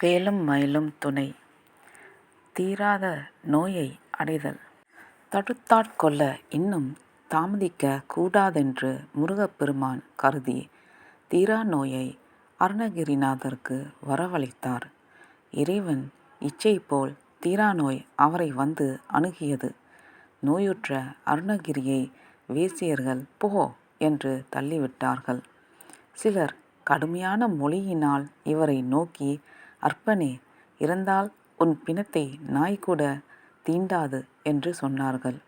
வேலும் மயிலும் துணை! தீராத நோயை அடைதல்! தடுத்தாட்கொள்ள இன்னும் தாமதிக்க கூடாதென்று முருகப்பெருமான் கருதி தீரா நோயை அருணகிரிநாதருக்கு வரவழைத்தார். இறைவன் இச்சை போல் தீரா நோய் அவரை வந்து அணுகியது. நோயுற்ற அருணகிரியை வேசியர்கள் போ! என்று தள்ளிவிட்டார்கள். சிலர் கடுமையான மொழியினால் இவரை நோக்கி அற்பனே இறந்தால் உன் பிணத்தை நாய் கூட தீண்டாது என்று சொன்னார்கள்.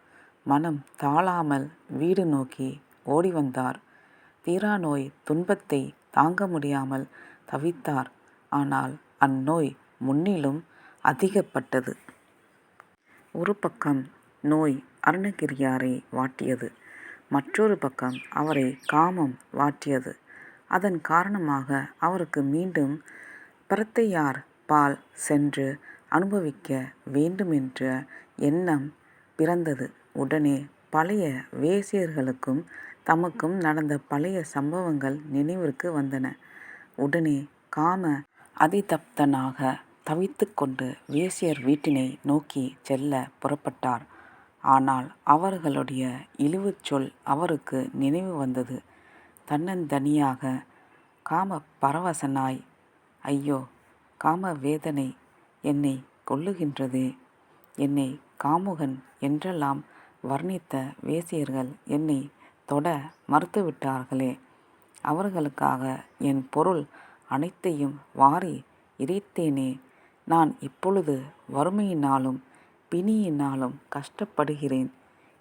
மனம் தாழாமல் வீடு நோக்கி ஓடி வந்தார் தீரா நோய் துன்பத்தை தாங்க முடியாமல் தவித்தார். ஆனால் அந்நோய் முன்னிலும் அதிகப்பட்டது. ஒரு பக்கம் நோய் அருணகிரியாரை வாட்டியது. மற்றொரு பக்கம் அவரை காமம் வாட்டியது. அதன் காரணமாக அவருக்கு மீண்டும் பரத்தையார் பால் சென்று அனுபவிக்க வேண்டுமென்ற எண்ணம் பிறந்தது. உடனே பழைய வேசியர்களுக்கும் தமக்கும் நடந்த பழைய சம்பவங்கள் நினைவிற்கு வந்தன. உடனே காம அதிதப்தனாக தவித்து கொண்டு வேசியர் வீட்டினை நோக்கி செல்ல புறப்பட்டார். ஆனால் அவர்களுடைய இழிவுச் சொல் அவருக்கு நினைவு வந்தது. தன்னந்தனியாக காம பரவசனாய் ஐயோ! காம வேதனை என்னை கொல்லுகின்றதே. என்னை காமுகன் என்றெல்லாம் வர்ணித்த வேசியர்கள் என்னை தொட மறுத்துவிட்டார்களே. அவர்களுக்காக என் பொருள் அனைத்தையும் வாரி இறைத்தேனே. நான் இப்பொழுது வறுமையினாலும் பிணியினாலும் கஷ்டப்படுகிறேன்.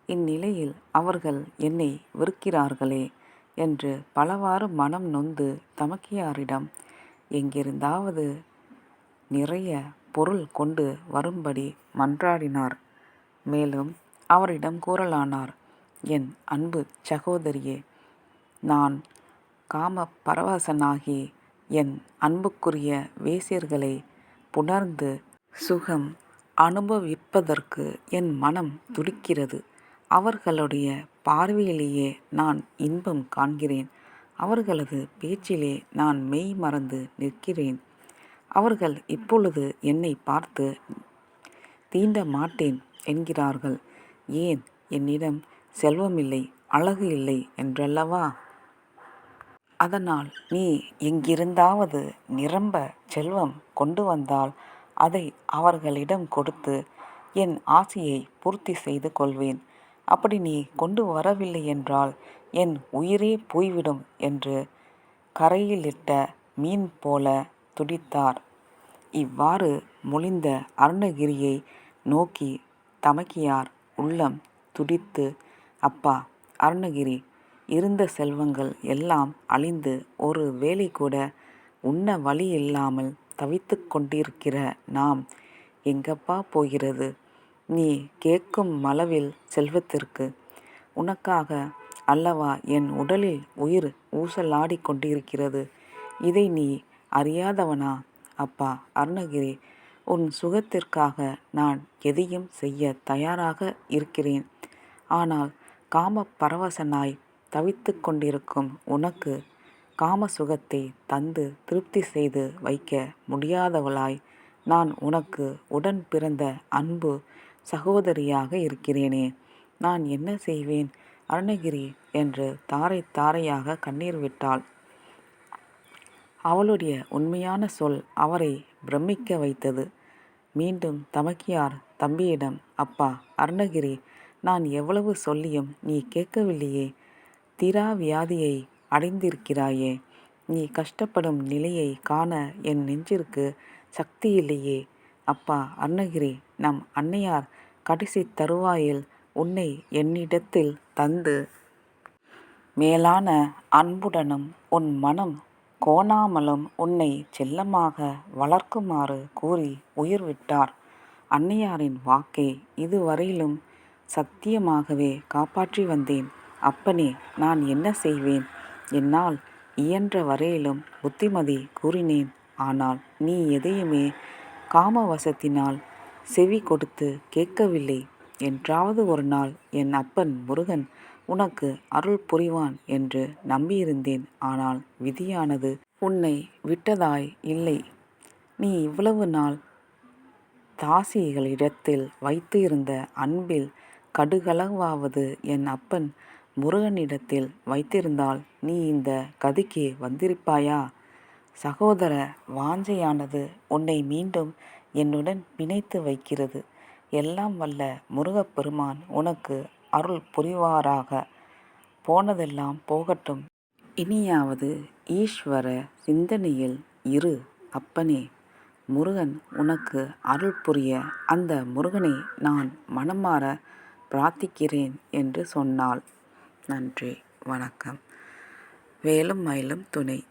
இந்நிலையில் அவர்கள் என்னை வெறுக்கிறார்களே என்று பலவாறு மனம் நொந்து தமக்கியாரிடம் எங்கிருந்தாவது நிறைய பொருள் கொண்டு வரும்படி மன்றாடினார். மேலும் அவரிடம் கூறலானார் என் அன்பு சகோதரியே நான் காம பரவசனாகி என் அன்புக்குரிய வேசியர்களை புணர்ந்து சுகம் அனுபவிப்பதற்கு என் மனம் துடிக்கிறது. அவர்களுடைய பார்வையிலேயே நான் இன்பம் காண்கிறேன். அவர்களது பேச்சிலே நான் மெய் மறந்து நிற்கிறேன். அவர்கள் இப்பொழுது என்னை பார்த்து தீண்ட மாட்டேன் என்கிறார்கள். ஏன் என்னிடம் செல்வமில்லை அழகு இல்லை என்றல்லவா? அதனால் நீ எங்கிருந்தாவது நிரம்ப செல்வம் கொண்டு வந்தால் அதை அவர்களிடம் கொடுத்து என் ஆசையை பூர்த்தி செய்து கொள்வேன். அப்படி நீ கொண்டு வரவில்லையென்றால் என் உயிரே போய்விடும் என்று கரையிலிட்ட மீன் போல துடித்தார். இவ்வாறு மொழிந்த அருணகிரியை நோக்கி தமக்கியார் உள்ளம் துடித்து அப்பா அருணகிரி இருந்த செல்வங்கள் எல்லாம் அழிந்து ஒரு வேளைகூட உண்ண வழியில்லாமல் தவித்து கொண்டிருக்கிற நாம் எங்கப்பா போகிறது? நீ கேட்கும் கேட்குமளவில் செல்வத்திற்கு. உனக்காக அல்லவா என் உடலில் உயிர் ஊசலாடிக் கொண்டிருக்கிறது. இதை நீ அறியாதவனா? அப்பா அருணகிரி உன் சுகத்திற்காக நான் எதையும் செய்ய தயாராக இருக்கிறேன். ஆனால் காம பரவசனாய் தவித்து கொண்டிருக்கும் உனக்கு காமசுகத்தைத் தந்து திருப்தி செய்து வைக்க முடியாதவளாய் நான் உனக்கு உடன் பிறந்த அன்பு சகோதரியாக இருக்கிறேனே. நான் என்ன செய்வேன் அருணகிரி என்று தாரை தாரையாக கண்ணீர் விட்டாள். அவளுடைய உண்மையான சொல் அவரை பிரமிக்க வைத்தது. மீண்டும் தமக்கியார் தம்பியிடம் அப்பா அருணகிரி நான் எவ்வளவு சொல்லியும் நீ கேட்கவில்லையே. திரா வியாதியை அடைந்திருக்கிறாயே. நீ கஷ்டப்படும் நிலையை காண என் நெஞ்சிற்கு சக்தி இல்லையே அப்பா அருணகிரி நம் அன்னையார் கடைசி தருவாயில் உன்னை என்னிடத்தில் தந்து மேலான அன்புடனும் உன் மனம் கோணாமலும் உன்னை செல்லமாக வளர்க்குமாறு கூறி உயிர் விட்டார். அன்னையாரின் வாக்கை இதுவரையிலும் சத்தியமாகவே காப்பாற்றி வந்தேன். அப்பனே நான் என்ன செய்வேன்? என்னால் இயன்ற வரையிலும் புத்திமதி கூறினேன். ஆனால் நீ எதையுமே காமவசத்தினால் செவி கொடுத்து கேட்கவில்லை. என்றாவது ஒரு நாள் என் அப்பன் முருகன் உனக்கு அருள் புரிவான் என்று நம்பியிருந்தேன். ஆனால் விதியானது உன்னை விட்டதாய் இல்லை. நீ இவ்வளவு நாள் தாசிகளிடத்தில் வைத்து இருந்த அன்பில் கடுகளவாவது என் அப்பன் முருகனிடத்தில் வைத்திருந்தால் நீ இந்த கதிக்கு வந்திருப்பாயா சகோதர வாஞ்சையானது உன்னை மீண்டும் என்னுடன் பிணைத்து வைக்கிறது. எல்லாம் வல்ல முருகப்பெருமான் உனக்கு அருள் புரிவாராக. போனதெல்லாம் போகட்டும். இனியாவது ஈஸ்வர சிந்தனையில் இரு அப்பனே. முருகன் உனக்கு அருள் புரிய அந்த முருகனை நான் மனமாற பிரார்த்திக்கிறேன் என்று சொன்னாள். நன்றி வணக்கம். வேலும் மயிலும் துணை.